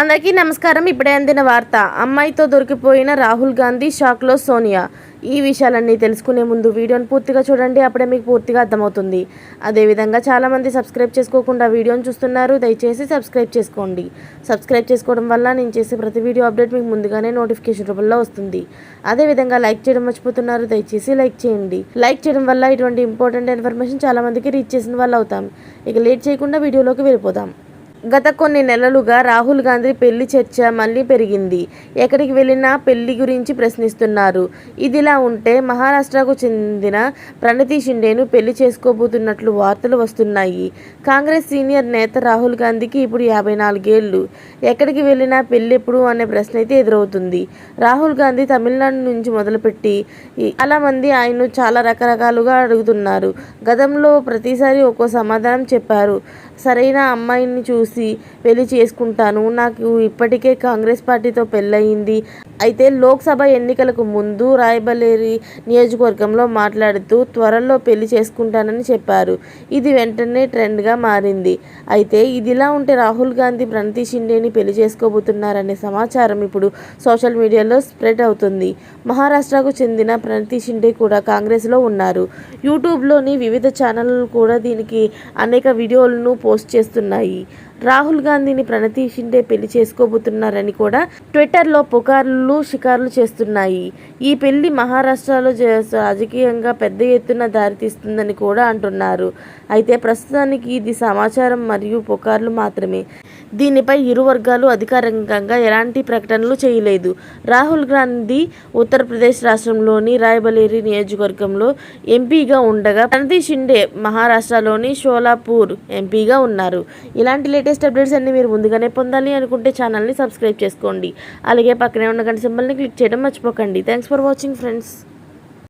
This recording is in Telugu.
అందరికీ నమస్కారం. ఇప్పుడే అందిన వార్త. అమ్మాయితో దొరికిపోయిన రాహుల్ గాంధీ షాక్లో సోనియా. ఈ విషయాలన్నీ తెలుసుకునే ముందు వీడియోని పూర్తిగా చూడండి. అప్పుడే మీకు పూర్తిగా అర్థమవుతుంది. అదేవిధంగా చాలామంది సబ్స్క్రైబ్ చేసుకోకుండా వీడియోని చూస్తున్నారు. దయచేసి సబ్స్క్రైబ్ చేసుకోండి. సబ్స్క్రైబ్ చేసుకోవడం వల్ల నేను చేసే ప్రతి వీడియో అప్డేట్ మీకు ముందుగానే నోటిఫికేషన్ రూపంలో వస్తుంది. అదేవిధంగా లైక్ చేయడం మర్చిపోతున్నారు. దయచేసి లైక్ చేయండి. లైక్ చేయడం వల్ల ఇటువంటి ఇంపార్టెంట్ ఇన్ఫర్మేషన్ చాలామందికి రీచ్ చేసిన వాళ్ళు అవుతాం. ఇక లేట్ చేయకుండా వీడియోలోకి వెళ్ళిపోదాం. గత కొన్ని నెలలుగా రాహుల్ గాంధీ పెళ్ళి చర్చ మళ్ళీ పెరిగింది. ఎక్కడికి వెళ్ళినా పెళ్ళి గురించి ప్రశ్నిస్తున్నారు. ఇదిలా ఉంటే మహారాష్ట్రకు చెందిన ప్రణతి షిండేను పెళ్ళి చేసుకోబోతున్నట్లు వార్తలు వస్తున్నాయి. కాంగ్రెస్ సీనియర్ నేత రాహుల్ గాంధీకి ఇప్పుడు యాభై నాలుగేళ్ళు. ఎక్కడికి వెళ్ళినా పెళ్ళెప్పుడు అనే ప్రశ్న అయితే ఎదురవుతుంది. రాహుల్ గాంధీ తమిళనాడు నుంచి మొదలుపెట్టి చాలామంది చాలా మంది ఆయన్ను చాలా రకరకాలుగా అడుగుతున్నారు. గతంలో ప్రతిసారి ఒక్కో సమాధానం చెప్పారు. సరైన అమ్మాయిని చూసి పెళ్ళి చేసుకుంటాను. నాకు ఇప్పటికే కాంగ్రెస్ పార్టీతో పెళ్ళయింది. అయితే లోక్సభ ఎన్నికలకు ముందు రాయబలేరి నియోజకవర్గంలో మాట్లాడుతూ త్వరలో పెళ్ళి చేసుకుంటానని చెప్పారు. ఇది వెంటనే ట్రెండ్గా మారింది. అయితే ఇదిలా ఉంటే రాహుల్ గాంధీ ప్రణతి షిండేని పెళ్ళి చేసుకోబోతున్నారనే సమాచారం ఇప్పుడు సోషల్ మీడియాలో స్ప్రెడ్ అవుతుంది. మహారాష్ట్రకు చెందిన ప్రణతి షిండే కూడా కాంగ్రెస్లో ఉన్నారు. యూట్యూబ్లోని వివిధ ఛానళ్ళు కూడా దీనికి అనేక వీడియోలను పోస్ట్ చేస్తున్నాయి. రాహుల్ గాంధీని ప్రణతి షిండే పెళ్ళి చేసుకోబోతున్నారని కూడా ట్విట్టర్లో పుకార్లు షికార్లు చేస్తున్నాయి. ఈ పెళ్ళి మహారాష్ట్రలో జ- రాజకీయంగా పెద్ద ఎత్తున దారితీస్తుందని కూడా అంటున్నారు. అయితే ప్రస్తుతానికి ఇది సమాచారం మరియు పుకార్లు మాత్రమే. దీనిపై ఇరు వర్గాలు అధికారికంగా ఎలాంటి ప్రకటనలు చేయలేదు. రాహుల్ గాంధీ ఉత్తరప్రదేశ్ రాష్ట్రంలోని రాయబలేరి నియోజకవర్గంలో ఎంపీగా ఉండగా ప్రణతి షిండే మహారాష్ట్రలోని షోలాపూర్ ఎంపీగా ఉన్నారు. ఇలాంటి లేటెస్ట్ అప్డేట్స్ అన్ని మీరు ముందుగానే పొందాలి అనుకుంటే ఛానల్ని సబ్స్క్రైబ్ చేసుకోండి. అలాగే పక్కనే ఉన్న గంట సింబల్ని క్లిక్ చేయడం మర్చిపోకండి. Thanks for watching friends